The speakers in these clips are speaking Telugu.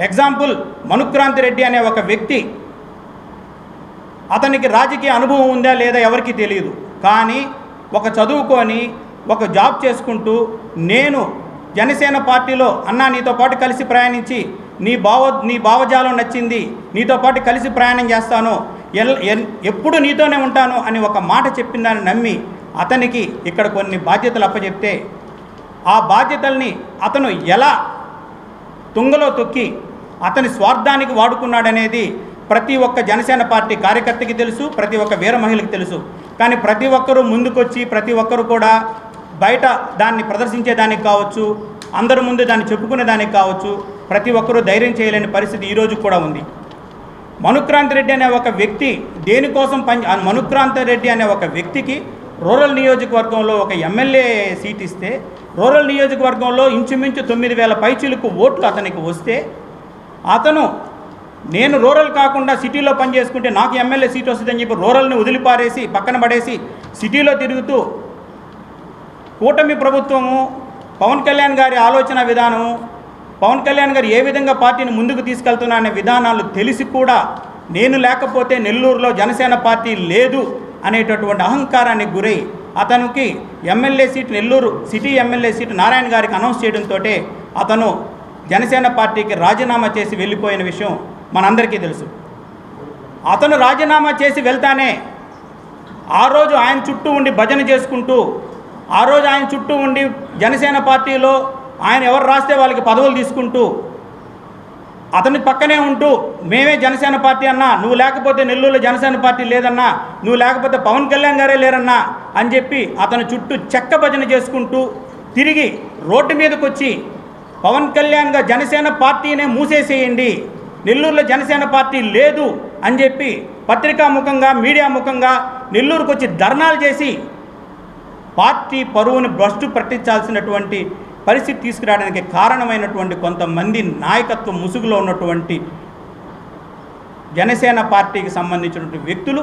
ఎగ్జాంపుల్ మనుక్రాంతి రెడ్డి అనే ఒక వ్యక్తి అతనికి రాజకీయ అనుభవం ఉందా లేదా ఎవరికీ తెలియదు కానీ ఒక చదువుకొని ఒక జాబ్ చేసుకుంటూ నేను జనసేన పార్టీలో అన్నా నీతో పాటు కలిసి ప్రయాణించి నీ భావ నీ భావజాలం నచ్చింది నీతో పాటు కలిసి ప్రయాణం చేస్తాను ఎల్ ఎన్- ఎప్పుడు నీతోనే ఉంటాను అని ఒక మాట చెప్పిందని నమ్మి అతనికి ఇక్కడ కొన్ని బాధ్యతలు అప్పచెప్తే ఆ బాధ్యతల్ని అతను ఎలా తుంగలో తొక్కి అతని స్వార్థానికి వాడుకున్నాడనేది ప్రతి ఒక్క జనసేన పార్టీ కార్యకర్తకి తెలుసు ప్రతి ఒక్క వీర మహిళకి తెలుసు. కానీ ప్రతి ఒక్కరూ ముందుకొచ్చి ప్రతి ఒక్కరు కూడా బయట దాన్ని ప్రదర్శించేదానికి కావచ్చు అందరి ముందు దాన్ని చెప్పుకునే దానికి కావచ్చు ప్రతి ఒక్కరూ ధైర్యం చేయలేని పరిస్థితి ఈరోజు కూడా ఉంది. మనుక్రాంతి రెడ్డి అనే ఒక వ్యక్తి దేనికోసం పని మనుక్రాంతి రెడ్డి అనే ఒక వ్యక్తికి రూరల్ నియోజకవర్గంలో ఒక ఎమ్మెల్యే సీట్ ఇస్తే రూరల్ నియోజకవర్గంలో ఇంచుమించు తొమ్మిది వేల పైచీలకు ఓట్లు అతనికి వస్తే అతను నేను రూరల్ కాకుండా సిటీలో పనిచేసుకుంటే నాకు ఎమ్మెల్యే సీట్ వస్తుందని చెప్పి రూరల్ని వదిలిపారేసి పక్కన పడేసి సిటీలో తిరుగుతూ కూటమి ప్రభుత్వము పవన్ కళ్యాణ్ గారి ఆలోచన విధానము పవన్ కళ్యాణ్ గారు ఏ విధంగా పార్టీని ముందుకు తీసుకెళ్తున్నా అనే విధానాలు తెలిసి కూడా నేను లేకపోతే నెల్లూరులో జనసేన పార్టీ లేదు అనేటటువంటి అహంకారానికి గురై అతనికి MLA seat Nellore city MLA seat Narayana గారికి అనౌన్స్ చేయడంతో అతను జనసేన పార్టీకి రాజీనామా చేసి వెళ్ళిపోయిన విషయం మనందరికీ తెలుసు. అతను రాజీనామా చేసి వెళ్తానే ఆ రోజు ఆయన చుట్టూ ఉండి భజన చేసుకుంటూ ఆ రోజు ఆయన చుట్టూ ఉండి జనసేన పార్టీలో ఆయన ఎవరు రాస్తే వాళ్ళకి పదవులు తీసుకుంటూ అతని పక్కనే ఉంటూ మేమే జనసేన పార్టీ అన్నా నువ్వు లేకపోతే నెల్లూరులో జనసేన పార్టీ లేదన్నా నువ్వు లేకపోతే పవన్ కళ్యాణ్ గారే లేరన్నా అని చెప్పి అతని చుట్టూ చెక్క భజన చేసుకుంటూ తిరిగి రోడ్డు మీదకి వచ్చి పవన్ కళ్యాణ్గా జనసేన పార్టీనే మూసేసేయండి. నెల్లూరులో జనసేన పార్టీ లేదు అని చెప్పి పత్రికా ముఖంగా మీడియా ముఖంగా నెల్లూరుకు వచ్చి ధర్నాలు చేసి పార్టీ పరువుని భ్రష్టు పట్టించాల్సినటువంటి పరిస్థితి తీసుకురావడానికి కారణమైనటువంటి కొంతమంది నాయకత్వం ముసుగులో ఉన్నటువంటి జనసేన పార్టీకి సంబంధించినటువంటి వ్యక్తులు.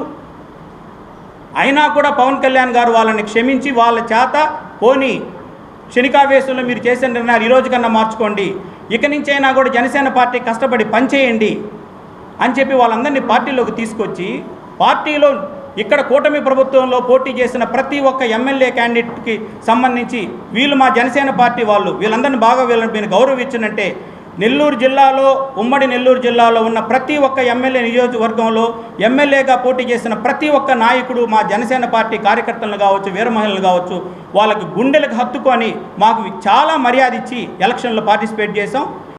అయినా కూడా పవన్ కళ్యాణ్ గారు వాళ్ళని క్షమించి వాళ్ళ చేత పోని క్షణికావేశంలో మీరు చేసిన నిర్ణయాలు ఈ రోజు కన్నా మార్చుకోండి. ఇక నుంచి అయినా కూడా జనసేన పార్టీ కష్టపడి పనిచేయండి అని చెప్పి వాళ్ళందరినీ పార్టీలోకి తీసుకొచ్చి పార్టీలో ఇక్కడ కూటమి ప్రభుత్వంలో పోటీ చేసిన ప్రతి ఒక్క ఎమ్మెల్యే క్యాండిడేట్కి సంబంధించి వీళ్ళు మా జనసేన పార్టీ వాళ్ళు వీళ్ళందరినీ బాగా వీళ్ళని మీరు గౌరవించనంటే నెల్లూరు జిల్లాలో ఉమ్మడి నెల్లూరు జిల్లాలో ఉన్న ప్రతి ఒక్క ఎమ్మెల్యే నియోజకవర్గంలో ఎమ్మెల్యేగా పోటీ చేసిన ప్రతి ఒక్క నాయకుడు మా జనసేన పార్టీ కార్యకర్తలను కావచ్చు వీరమహిళలు కావచ్చు వాళ్ళకి గుండెలకు హత్తుకొని మాకు చాలా మర్యాద ఇచ్చి ఎలక్షన్లో పార్టిసిపేట్ చేసాం